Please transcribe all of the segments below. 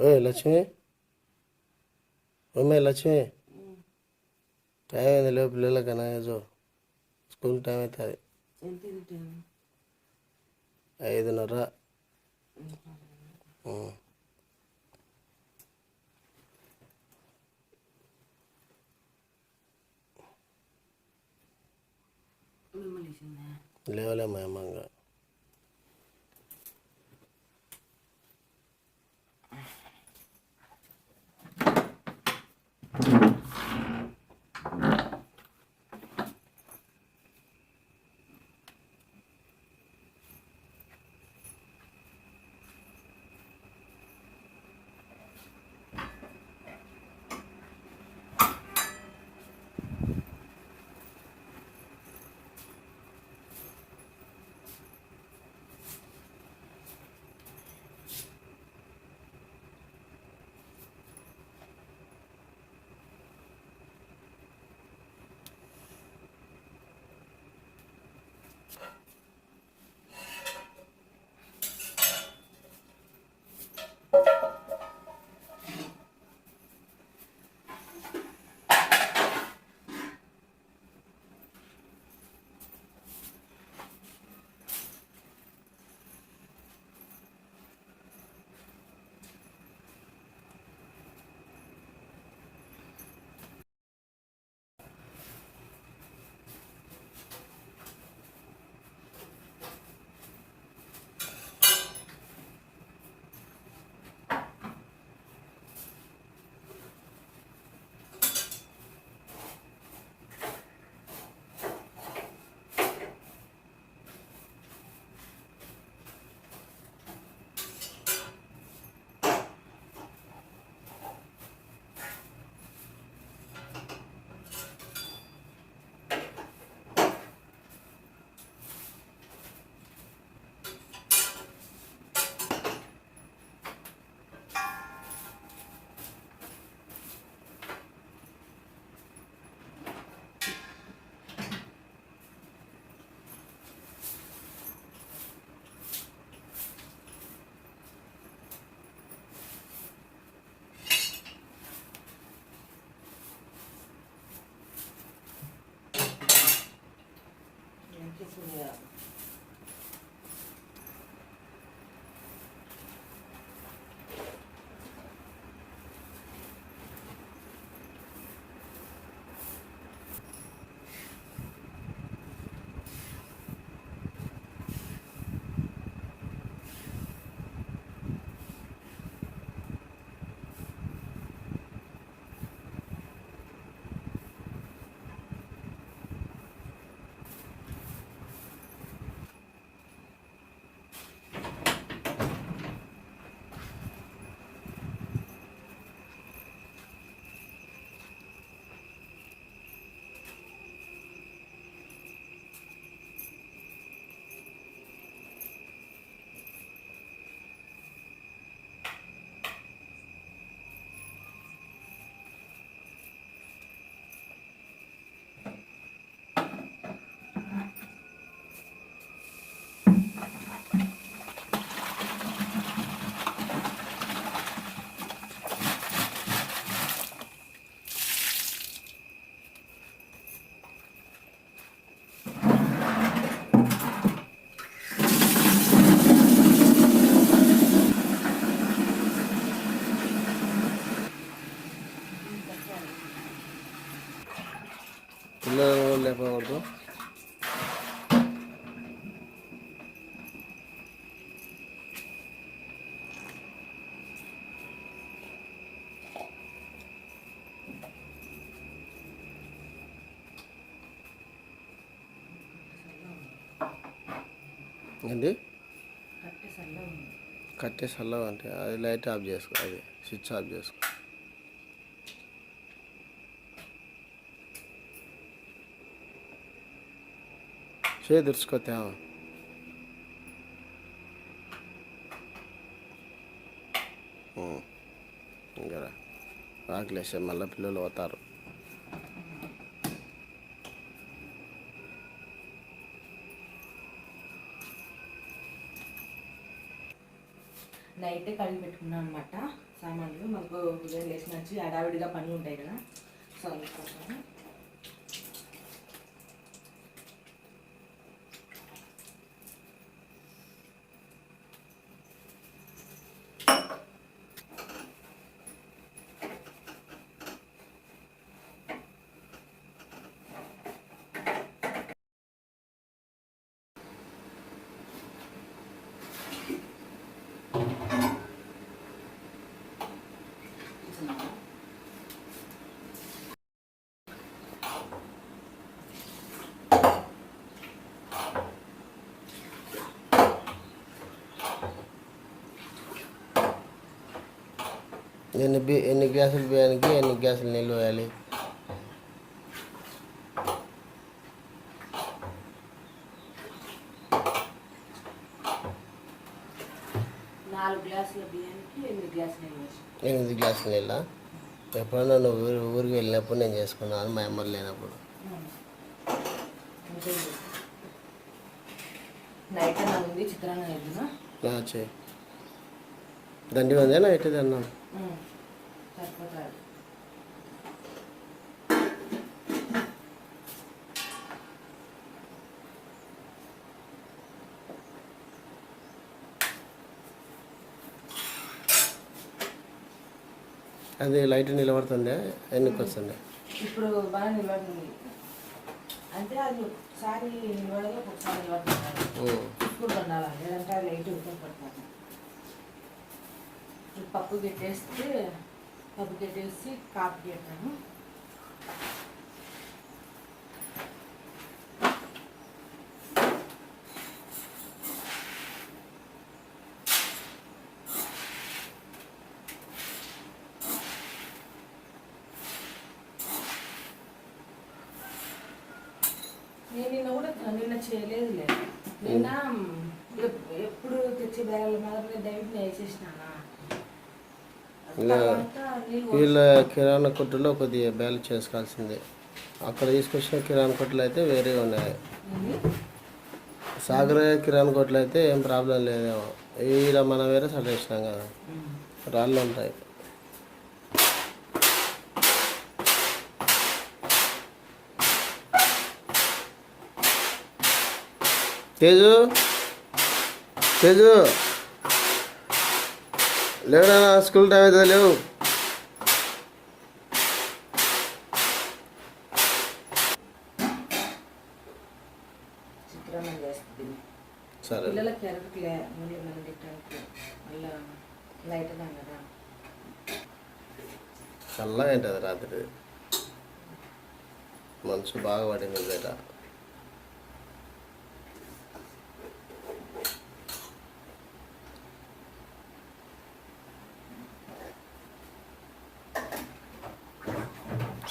ఓ లక్ష్మి ఓమే లక్ష్మి టైం అయింది లేవు పిల్లలకి నాయజు స్కూల్ టైం అవుతుంది ఐదున్నర ఉం. మిమ్మల్ని ఇచ్చిందా లేవలే మా అమ్మంగా ఏంటి కట్టె సల్ల ఉంది. కట్టే చల్లగా అంటే అది లైట్ ఆఫ్ చేసుకో అది స్విచ్ ఆఫ్ చేసుకో. చేయి దుడుచుకోతే ఇంకా ఆకలేసే మళ్ళీ పిల్లలు పోతారు. అయితే కడిగి పెట్టుకున్నాను అనమాట సామాన్లు మాకు ఉదయం లేచిన వచ్చి హడావిడిగా పనులు ఉంటాయి కదా. సో అందుకోసం ఎన్ని బి ఎన్ని గ్లాసులు బియ్యానికి ఎన్ని గ్లాసులు నీళ్ళు వేయాలి ఎనిమిది గ్లాసులు నీళ్ళు ఎప్పుడన్నా నువ్వు ఊరి ఊరికి వెళ్ళినప్పుడు నేను చేసుకున్నాను మా అమ్మ లేనప్పుడు. నైట్ దండి ఉందే నా ఎట్టది అన్నాను సరిపోతాడు అది లైట్ నిలబడుతుందే? ఎన్నికి వస్తుంది? ఇప్పుడు బాగా నిలబడుతుంది. అంటే అది ఒకసారి నిలబడదు ఒకసారి నిలబడుతుంది. ఇప్పుడు వండాలి లేదంటే లైట్ ఉడకబడుతుంది పప్పు పెట్టేస్తే పప్పు పెట్టేసి కాపు పెట్టాను నేను నిన్న కూడా నిన్న చేయలేదులే. నిన్న ఎప్- ఎప్పుడు తెచ్చే బ్యాగుల మీద డైరెక్ట్ వేసేసినానా ఇలా వీళ్ళ కిరాణా కొట్టులో కొద్దిగా బ్యాలెన్స్ చేసుకోవాల్సిందే. అక్కడ తీసుకొచ్చిన కిరాణా కొట్లు అయితే వేరే ఉన్నాయి. సాగర్ కిరాణా కొట్లు అయితే ఏం ప్రాబ్లం లేదేమో. ఈడ మనం వేరే సైడ్ వేసినాం కదా రాళ్ళు ఉంటాయి. తేజు తేజు. లేవునా స్కూల్ టైం అయితే లేవు. సరే. పిల్లలకి ఎరగట్లే మళ్ళీ మనం తిట్టడానికి మళ్ళీ లైట్ అన్నాం కదా చల్లగా ఉంటుంది రాత్రి. మనసు బాగా పడింది బయట.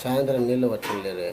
சாயந்தரம் நீళ్ళు வச்சுரு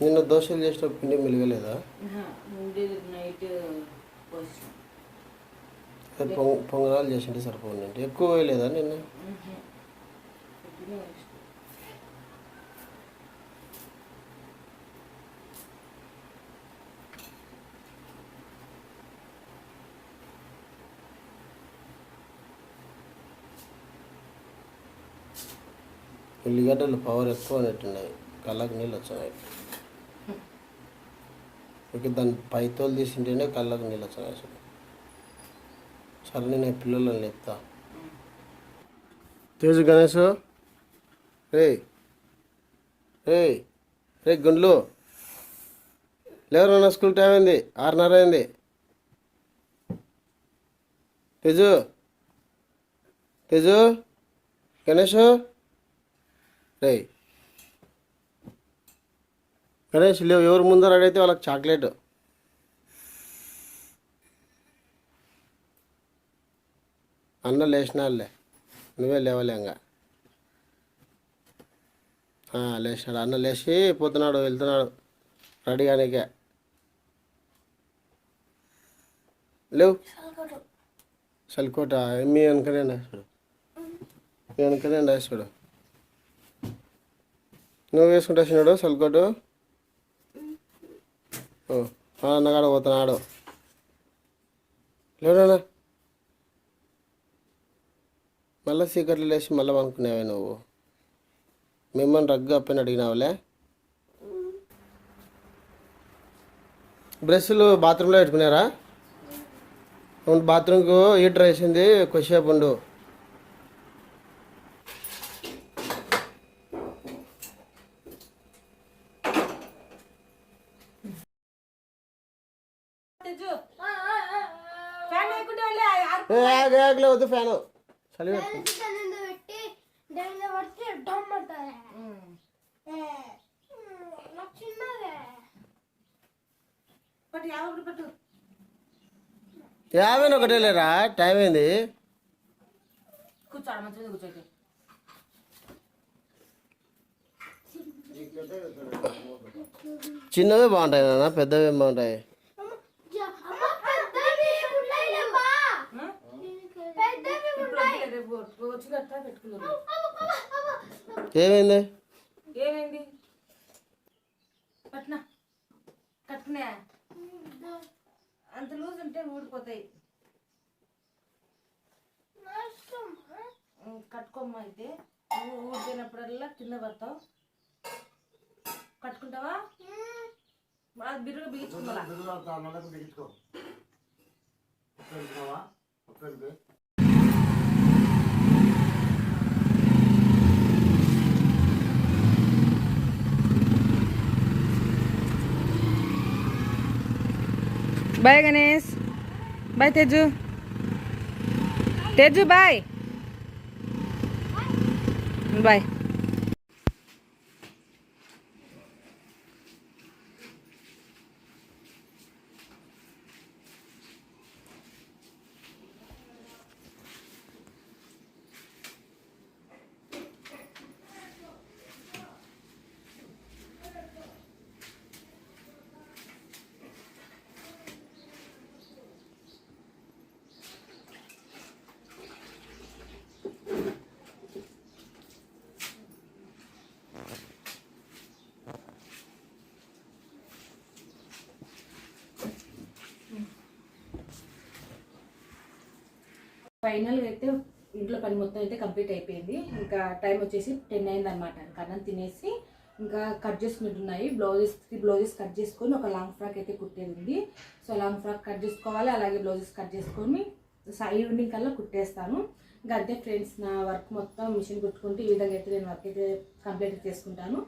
నిన్న దోశలు చేసిన పిండి మిలగలేదా? ఉండేది నైట్ పోసిన. అది పొంగ పొంగనాలు చేసింటే సరిపోయింది ఎక్కువ వేయలేదా నిన్న. ఉల్లిగడ్డలు పవర్ ఎక్కువ అనేట్టున్నాయి కళ్ళకు నీళ్ళు వచ్చినాయి ఇక దాని పైతోలు తీసింటేనే కళ్ళకు నీళ్ళు వచ్చినాయి అసలు. సరే నేను పిల్లలను లేపుతా. తేజు గణేష్ రే రే రే గుండ్లు. లేవరన్నా స్కూల్ టైం అయింది ఆరున్నర అయింది. తేజు తేజు గణేష్ రే గణేష్ లేవు. ఎవరు ముందర అడిగితే వాళ్ళకి చాక్లెట్. అన్న లేచినాడులే. నువ్వే లేవలేంగా లేచినాడు. అన్న లేచి పోతున్నాడు వెళ్తున్నాడు. రెడీ కానీకే. లేవు. సల్కోట మీ వెనకనే చూడు. మీ వెనకనే చూడు. నువ్వు వేసుకుంటా చిన్నాడు సల్కోటు అన్నగాడు పోతున్నాడు. లేడన్నా మళ్ళీ సీక్రెట్లు లేచి మళ్ళీ అనుకునేవే నువ్వు? మిమ్మల్ని రగ్గు అప్పని అడిగినావులే? బ్రష్లు బాత్రూంలో పెట్టుకున్నారా? బాత్రూమ్కు హీటర్ వేసింది కొద్దిసేపు ఉండు తెచ్చు. ఫ్యాన్ లేకుంటే వాళ్ళే ఆరు- ఏ, ఆగు, ఆగులే వద్దు ఫ్యాను? చలి యాభై ఒకటి లేరా? టైం అయింది కూర్చోడు మంచిగా కూర్చోటి చిన్నవే బాగుంటాయి నాన్న పెద్దవి బాగుంటాయి అమ్మ పెద్దవి ఉన్నాయిలేమ్మా పెద్దవి ఉన్నాయి రేపు వచ్చి కట్టా పెట్టుకున్నాను ఏమైంది? ఏమైంది? పట్నా కట్టుకునే అంత లూజ్ ఉంటే ఊడిపోతాయి. కట్టుకోమ్మా అయితే. నువ్వు ఊడిపోయినప్పుడల్లా కింద పడతావు. కట్టుకుంటావా? బాగా బిరుగా. Bye Ganesh bye Teju Teju bye bye ఫైనల్గా అయితే ఇంట్లో పని మొత్తం అయితే కంప్లీట్ అయిపోయింది. ఇంకా టైం వచ్చేసి టెన్ అయింది అనమాట కన్నం తినేసి ఇంకా కట్ చేసుకుంటున్నాయి బ్లౌజెస్ త్రీ బ్లౌజెస్ కట్ చేసుకొని ఒక లాంగ్ ఫ్రాక్ అయితే కుట్టేది ఉంది. సో లాంగ్ ఫ్రాక్ కట్ చేసుకోవాలి అలాగే బ్లౌజెస్ కట్ చేసుకొని ఈవినింగ్ కల్లా కుట్టేస్తాను. ఇంకా అంతే ఫ్రెండ్స్ నా వర్క్ మొత్తం మిషన్ కుట్టుకుంటే ఈ విధంగా అయితే నేను వర్క్ అయితే కంప్లీట్ చేసుకుంటాను.